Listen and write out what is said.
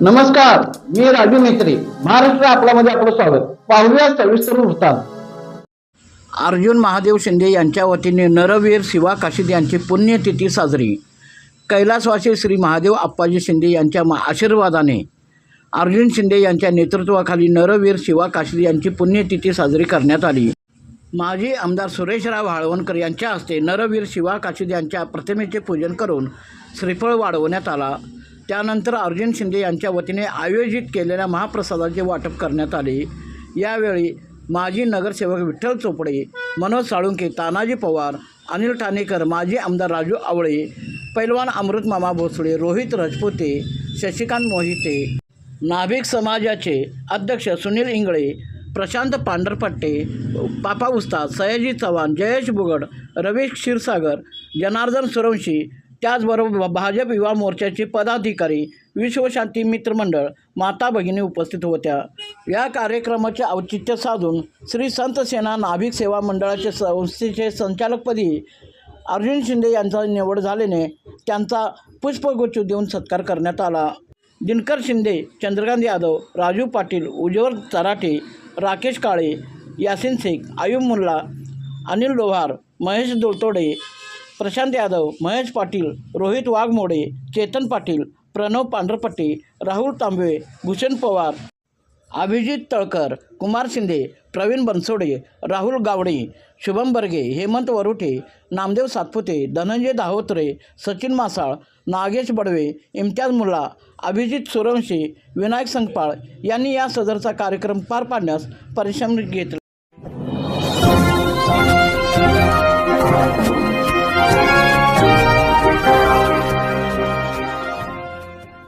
नमस्कार मी राजू मेत्री महाराष्ट्र आपल्यामध्ये आपलं स्वागत. पाहूया सविस्तर वृत्तांत. अर्जुन महादेव शिंदे यांच्या वतीने नरवीर शिवा काशिद यांची पुण्यतिथी साजरी. कैलासवासी श्री महादेव आप्पाजी शिंदे यांच्या आशीर्वादाने अर्जुन शिंदे यांच्या नेतृत्वाखाली नरवीर शिवा काशिद यांची पुण्यतिथी साजरी करण्यात आली. माजी आमदार सुरेशराव हाळवणकर यांच्या हस्ते नरवीर शिवा काशिद यांच्या प्रतिमेचे पूजन करून श्रीफळ वाढवण्यात आला. त्यानंतर अर्जुन शिंदे यांच्या वतीने आयोजित केलेल्या महाप्रसादाचे वाटप करण्यात आले. यावेळी माजी नगरसेवक विठ्ठल चोपडे मनोज साळुंके तानाजी पवार अनिल ठाणेकर माजी आमदार राजू आवळे पैलवान अमृतमामा भोसळे रोहित राजपुते शशिकांत मोहिते नाभिक समाजाचे अध्यक्ष सुनील इंगळे प्रशांत पांढरपट्टे पापा उस्ताद सयाजी चव्हाण जयेश बुगड रवीश क्षीरसागर जनार्दन सुरवंशी त्याचबरोबर भाजप युवा मोर्चाचे पदाधिकारी विश्वशांती मित्रमंडळ माता भगिनी उपस्थित होत्या. या कार्यक्रमाचे औचित्य साधून श्री संत सेना नाभिक सेवा मंडळाचे संस्थेचे संचालकपदी अर्जुन शिंदे यांचा निवड झाल्याने त्यांचा पुष्पगुच्छ देऊन सत्कार करण्यात आला. दिनकर शिंदे चंद्रकांत यादव राजू पाटील उज्ज्वल चराटे राकेश काळे यासिन शेख आयुब मुल्ला अनिल लोहार महेश दोलतोडे प्रशांत यादव महेश पाटील रोहित वाघमोडे चेतन पाटील प्रणव पांढरपट्टे राहुल तांबे भूषण पवार अभिजित तळकर कुमार शिंदे प्रवीण बनसोडे राहुल गावडे शुभम बर्गे हेमंत वरुठे नामदेव सातपुते धनंजय दाहोत्रे सचिन मासाळ नागेश बडवे इम्तियाज मुल्ला अभिजित सुरवंशी विनायक संगपाळ यांनी या सदरचा कार्यक्रम पार पाडण्यास परिश्रम घेतला.